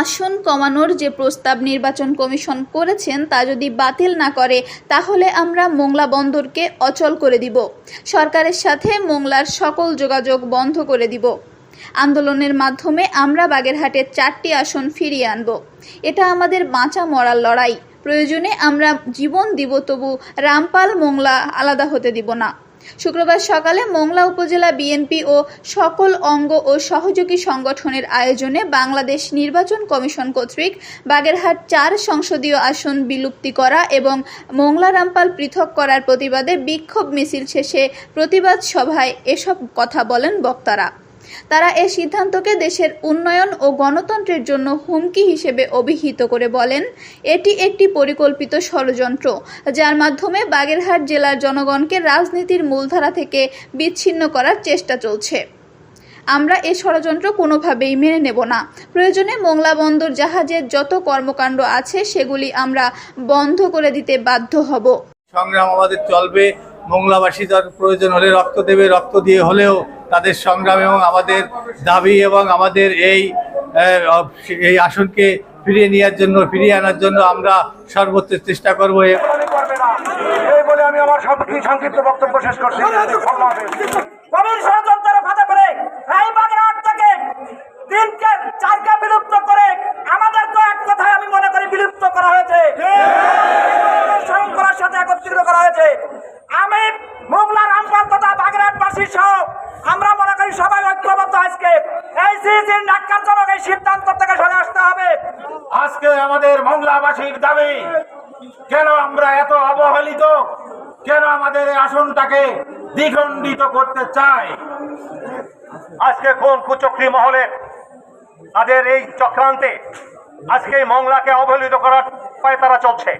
আসন কমানোর যে প্রস্তাব নির্বাচন কমিশন করেছেন তা যদি বাতিল না করে, তাহলে আমরা মোংলা বন্দরকে অচল করে দিব। সরকারের সাথে মোংলার সকল যোগাযোগ বন্ধ করে দিব। আন্দোলনের মাধ্যমে আমরা বাগেরহাটের চারটি আসন ফিরিয়ে আনব। এটা আমাদের বাঁচা মরার লড়াই। প্রয়োজনে আমরা জীবন দিব, তবু রামপাল মোংলা আলাদা হতে দিব না। শুক্রবার সকালে মোংলা উপজেলা বিএনপি ও সকল অঙ্গ ও সহযোগী সংগঠনের আয়োজনে বাংলাদেশ নির্বাচন কমিশন কর্তৃক বাগেরহাট চার সংসদীয় আসন বিলুপ্তি করা এবং মোংলা রামপাল পৃথক করার প্রতিবাদে বিক্ষোভ মিছিল শেষে প্রতিবাদ সভায় এসব কথা বলেন বক্তারা। তারা এ সিদ্ধান্তকে দেশের উন্নয়ন ও গণতন্ত্রের জন্য হুমকি হিসেবে অভিহিত করে বলেন, এটি একটি পরিকল্পিত ষড়যন্ত্র, যার মাধ্যমে বাগেরহাট জেলার জনগণকে রাজনীতির মূলধারা থেকে বিচ্ছিন্ন করার চেষ্টা চলছে। আমরা এ ষড়যন্ত্র কোনোভাবেই মেনে নেব না। প্রয়োজনে মোংলা বন্দর জাহাজের যত কর্মকাণ্ড আছে, সেগুলি আমরা বন্ধ করে দিতে বাধ্য হব। সংগ্রাম আমাদের চলবে। মোংলাবাসী তার প্রয়োজন হলে রক্ত দেবে রক্ত দিয়ে হলেও তাদের সংগ্রাম এবং আমাদের দাবি এবং আমাদের এই এই আসনকে ফিরিয়ে নেওয়ার জন্য ফিরিয়ে আনার জন্য আমরা সর্বোচ্চ চেষ্টা করব। এই বলে আমি আমার সংক্ষিপ্ত বক্তব্য শেষ করছি। বিলুপ্ত করে আমাদেরকে এক কথায় আমি মনে করি বিলুপ্ত করা হয়েছে। সাথে একত্রিত করা হয়েছে। আমি মোগলা রামপাল তথা বাগেরহাটবাসী সহ আমরা মনে করি সবাই ঐক্যবদ্ধ আজকে। এই সিজির ন্যাক্কারজনক এই সিদ্ধান্ত থেকে সরে আসতে হবে। আজকে আমাদের মংলাবাসীর দাবি কেন আমরা এত অবহেলিত? কেন আমাদের এই আসনটাকে দ্বিখণ্ডিত করতে চাই? আজকে কোন কুচক্রী মহলে তাদের এই চক্রান্তে আজকে এই মংলাকে অবহেলিত করার পায়ে তারা চলছে?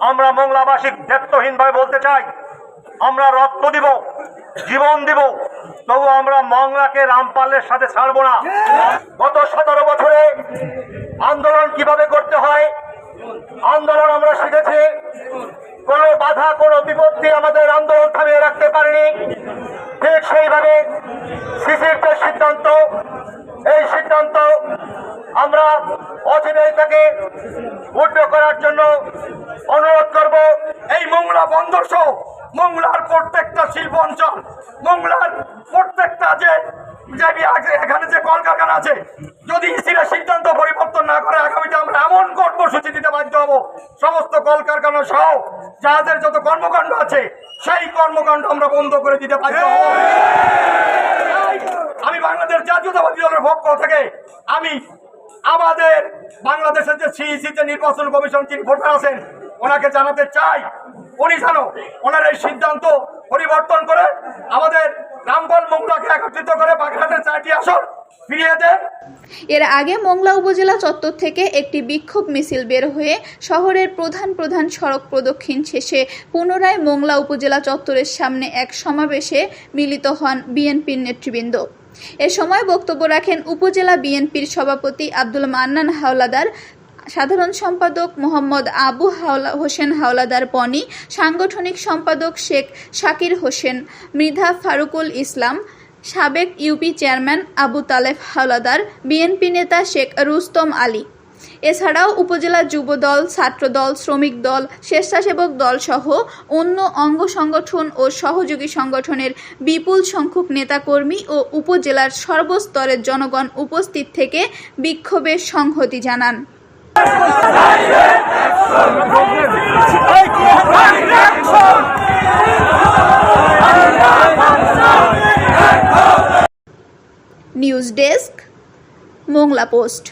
আমরা মংলাবাসী দায়িত্বহীনভাবে বলতে চাই, আমরা রক্ত দিব, জীবন দিব, তবু আমরা মংলাকে রামপালের সাথে ছাড়বো না। গত সতেরো বছরে আন্দোলন কীভাবে করতে হয়, আন্দোলন আমরা শিখেছি, কোনো বাধা, কোনো বিপত্তি আমাদের আন্দোলন থামিয়ে রাখতে পারেনি ঠিক সেইভাবে সিসির যে সিদ্ধান্ত এই সিদ্ধান্ত আমরা তাকে উড্ড করার জন্য অনুরোধ করব এই মোংলা বন্দর সহ মোংলার প্রত্যেকটা শিল্প অঞ্চল মোংলার প্রত্যেকটা যে এখানে যে কলকারখানা আছে যদি ইসিরা সিদ্ধান্ত পরিবর্তন না করে আগামীতে আমরা এমন কর্মসূচি দিতে বাধ্য হব। সমস্ত কলকারখানা সহ যাদের যত কর্মকাণ্ড আছে সেই কর্মকাণ্ড আমরা বন্ধ করে দিতে বাধ্য হব। আমি বাংলাদেশ জাতীয়তাবাদী দলের পক্ষ থেকে আমি আমাদের বাংলাদেশের যে সিইসি যে নির্বাচন কমিশন যিনি ভোটার আছেন, ওনাকে জানাতে চাই। উনি জানো ওনার এই সিদ্ধান্ত পরিবর্তন করে আমাদের রামপাল মোংলাকে একত্রিত করে বাগেরহাটের চারটি আসন ফিরিয়ে দেন। এর আগে মোংলা উপজেলা চত্বর থেকে একটি বিক্ষোভ মিছিল বের হয়ে শহরের প্রধান প্রধান সড়ক প্রদক্ষিণ শেষে পুনরায় মোংলা উপজেলা চত্বরের সামনে এক সমাবেশে মিলিত হন বিএনপির নেতৃবৃন্দ। এ সময় বক্তব্য রাখেন উপজেলা বিএনপির সভাপতি আব্দুল মান্নান হাওলাদার, সাধারণ সম্পাদক মোহাম্মদ আবু হাওলা হোসেন হাওলাদার পনি সাংগঠনিক সম্পাদক শেখ শাকির হোসেন, মৃধা ফারুকুল ইসলাম, সাবেক UP chairman Abu Talef Howlader, BNP নেতা শেখ রুস্তম আলী। এছাড়াও উপজেলা যুব দল ছাত্রদল, শ্রমিক দল, স্বেচ্ছাসেবক দল সহ অন্য অঙ্গ সংগঠন ও সহযোগী সংগঠনের বিপুল সংখ্যক নেতাকর্মী ও উপজেলার সর্বস্তরের জনগণ উপস্থিত থেকে বিক্ষোভে সংহতি জানান। News desk, Mongla post.